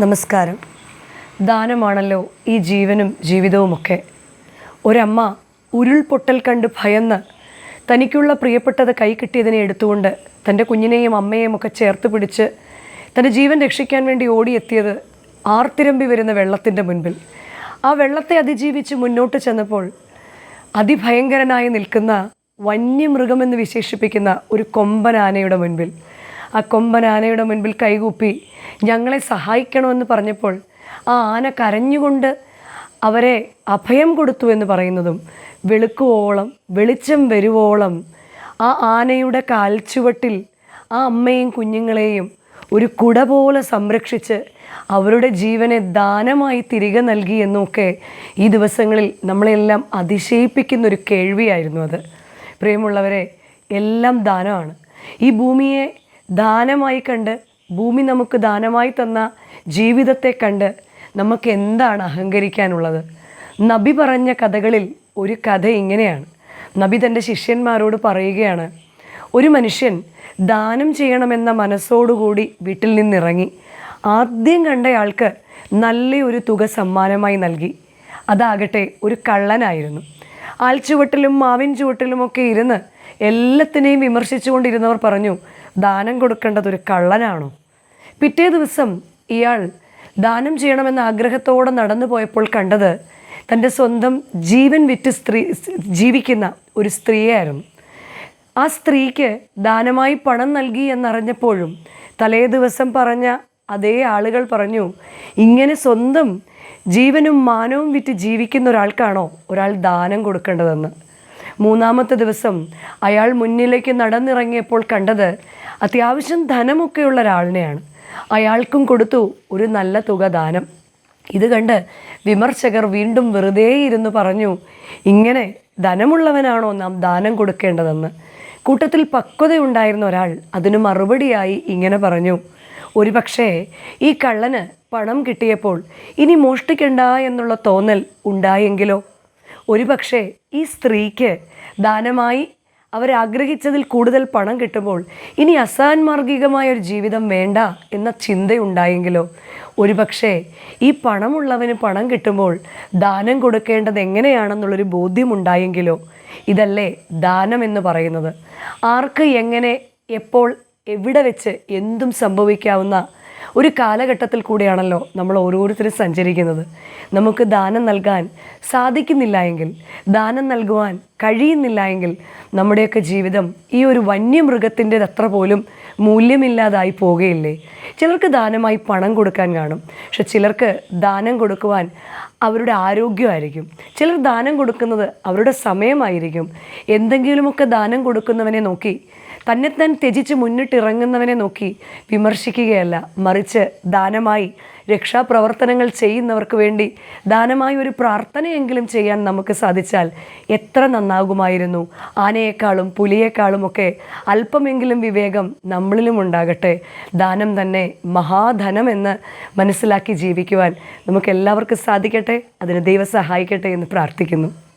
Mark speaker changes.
Speaker 1: നമസ്കാരം. ദാനമാണല്ലോ ഈ ജീവനും ജീവിതവുമൊക്കെ. ഒരമ്മ ഉരുൾപൊട്ടൽ കണ്ട് ഭയന്ന് തനിക്കുള്ള പ്രിയപ്പെട്ടത് കൈ കിട്ടിയതിനെ എടുത്തുകൊണ്ട് തന്റെ കുഞ്ഞിനെയും അമ്മയെയും ഒക്കെ ചേർത്ത് പിടിച്ച് തന്റെ ജീവൻ രക്ഷിക്കാൻ വേണ്ടി ഓടിയെത്തിയത് ആർത്തിരമ്പി വരുന്ന വെള്ളത്തിന്റെ മുൻപിൽ. ആ വെള്ളത്തെ അതിജീവിച്ച് മുന്നോട്ട് ചെന്നപ്പോൾ അതിഭയങ്കരനായി നിൽക്കുന്ന വന്യമൃഗമെന്ന് വിശേഷിപ്പിക്കുന്ന ഒരു കൊമ്പനാനയുടെ മുൻപിൽ. ആ കൊമ്പൻ ആനയുടെ മുൻപിൽ കൈകൂപ്പി ഞങ്ങളെ സഹായിക്കണമെന്ന് പറഞ്ഞപ്പോൾ ആ ആന കരഞ്ഞുകൊണ്ട് അവരെ അഭയം കൊടുത്തു എന്ന് പറയുന്നതും വെളുക്കുവോളം വെളിച്ചം വരുവോളം ആ ആനയുടെ കാൽച്ചുവട്ടിൽ ആ അമ്മയും കുഞ്ഞുങ്ങളെയും ഒരു കുട പോലെ സംരക്ഷിച്ച് അവരുടെ ജീവനെ ദാനമായി തിരികെ നൽകി എന്നൊക്കെ ഈ ദിവസങ്ങളിൽ നമ്മളെല്ലാം അതിശയിപ്പിക്കുന്ന ഒരു കേൾവിയായിരുന്നു അത്. പ്രിയമുള്ളവരെ എല്ലാം ദാനമാണ്. ഈ ഭൂമിയെ ദാനമായി കണ്ട് ഭൂമി നമുക്ക് ദാനമായി തന്ന ജീവിതത്തെ കണ്ട് നമുക്ക് എന്താണ് അഹങ്കരിക്കാനുള്ളത്? നബി പറഞ്ഞ കഥകളിൽ ഒരു കഥ ഇങ്ങനെയാണ്. നബി തന്റെ ശിഷ്യന്മാരോട് പറയുകയാണ് ഒരു മനുഷ്യൻ ദാനം ചെയ്യണമെന്ന മനസ്സോടുകൂടി വീട്ടിൽ നിന്നിറങ്ങി. ആദ്യം കണ്ടയാൾക്ക് നല്ലൊരു തുക സമ്മാനമായി നൽകി. അതാകട്ടെ ഒരു കള്ളനായിരുന്നു. ആൽച്ചുവട്ടിലും മാവിൻ ചുവട്ടിലുമൊക്കെ ഇരുന്ന് എല്ലാത്തിനെയും വിമർശിച്ചുകൊണ്ടിരുന്നവർ പറഞ്ഞു ദാനം കൊടുക്കേണ്ടത് ഒരു കള്ളനാണോ? പിറ്റേ ദിവസം ഇയാൾ ദാനം ചെയ്യണമെന്ന ആഗ്രഹത്തോടെ നടന്നു പോയപ്പോൾ കണ്ടത് തന്റെ സ്വന്തം ജീവൻ വിറ്റ് സ്ത്രീ ജീവിക്കുന്ന ഒരു സ്ത്രീയായിരുന്നു. ആ സ്ത്രീക്ക് ദാനമായി പണം നൽകി എന്നറിഞ്ഞപ്പോഴും തലേ ദിവസം പറഞ്ഞ അതേ ആളുകൾ പറഞ്ഞു ഇങ്ങനെ സ്വന്തം ജീവനും മാനവും വിറ്റ് ജീവിക്കുന്ന ഒരാൾക്കാണോ ഒരാൾ ദാനം കൊടുക്കേണ്ടതെന്ന്? മൂന്നാമത്തെ ദിവസം അയാൾ മുന്നിലേക്ക് നടന്നിറങ്ങിയപ്പോൾ കണ്ടത് അത്യാവശ്യം ധനമൊക്കെയുള്ള ഒരാളിനെയാണ് അയാൾക്കും കൊടുത്തു ഒരു നല്ല തുക ദാനം. ഇത് കണ്ട് വിമർശകർ വീണ്ടും വെറുതെ ഇരുന്ന് പറഞ്ഞു ഇങ്ങനെ ധനമുള്ളവനാണോ നാം ദാനം കൊടുക്കേണ്ടതെന്ന്? കൂട്ടത്തിൽ പക്വതയുണ്ടായിരുന്ന ഒരാൾ അതിന് മറുപടിയായി ഇങ്ങനെ പറഞ്ഞു ഒരു പക്ഷേ ഈ കള്ളന് പണം കിട്ടിയപ്പോൾ ഇനി മോഷ്ടിക്കണ്ട എന്നുള്ള തോന്നൽ ഉണ്ടായെങ്കിലോ? ഒരുപക്ഷേ ഈ സ്ത്രീക്ക് ദാനമായി അവരാഗ്രഹിച്ചതിൽ കൂടുതൽ പണം കിട്ടുമ്പോൾ ഇനി അസാൻമാർഗികമായ ഒരു ജീവിതം വേണ്ട എന്ന ചിന്തയുണ്ടായെങ്കിലോ? ഒരുപക്ഷെ ഈ പണമുള്ളവന് പണം കിട്ടുമ്പോൾ ദാനം കൊടുക്കേണ്ടത് എങ്ങനെയാണെന്നുള്ളൊരു ബോധ്യമുണ്ടായെങ്കിലോ? ഇതല്ലേ ദാനം എന്ന് പറയുന്നത്. ആർക്ക് എങ്ങനെ എപ്പോൾ എവിടെ വെച്ച് എന്തും സംഭവിക്കാവുന്ന ഒരു കാലഘട്ടത്തിൽ കൂടിയാണല്ലോ നമ്മൾ ഓരോരുത്തരും സഞ്ചരിക്കുന്നത്. നമുക്ക് ദാനം നൽകാൻ സാധിക്കുന്നില്ല എങ്കിൽ ദാനം നൽകുവാൻ കഴിയുന്നില്ല എങ്കിൽ നമ്മുടെയൊക്കെ ജീവിതം ഈ ഒരു വന്യമൃഗത്തിന്റെ അത്ര പോലും മൂല്യമില്ലാതായി പോകുകയില്ലേ ചിലർക്ക് ദാനമായി പണം കൊടുക്കാൻ കാണും. പക്ഷെ ചിലർക്ക് ദാനം കൊടുക്കുവാൻ അവരുടെ ആരോഗ്യമായിരിക്കും. ചിലർ ദാനം കൊടുക്കുന്നത് അവരുടെ സമയമായിരിക്കും. എന്തെങ്കിലുമൊക്കെ ദാനം കൊടുക്കുന്നവനെ നോക്കി തന്നെത്താൻ ത്യജിച്ച് മുന്നിട്ടിറങ്ങുന്നവനെ നോക്കി വിമർശിക്കുകയല്ല. മറിച്ച് ദാനമായി രക്ഷാപ്രവർത്തനങ്ങൾ ചെയ്യുന്നവർക്ക് വേണ്ടി ദാനമായി ഒരു പ്രാർത്ഥനയെങ്കിലും ചെയ്യാൻ നമുക്ക് സാധിച്ചാൽ എത്ര നന്നാകുമായിരുന്നു. ആനയെക്കാളും പുലിയേക്കാളും ഒക്കെ അല്പമെങ്കിലും വിവേകം നമ്മളിലും ഉണ്ടാകട്ടെ. ദാനം തന്നെ മഹാധനം എന്ന് മനസ്സിലാക്കി ജീവിക്കുവാൻ നമുക്കെല്ലാവർക്കും സാധിക്കട്ടെ. അതിന് ദൈവം സഹായിക്കട്ടെ എന്ന് പ്രാർത്ഥിക്കുന്നു.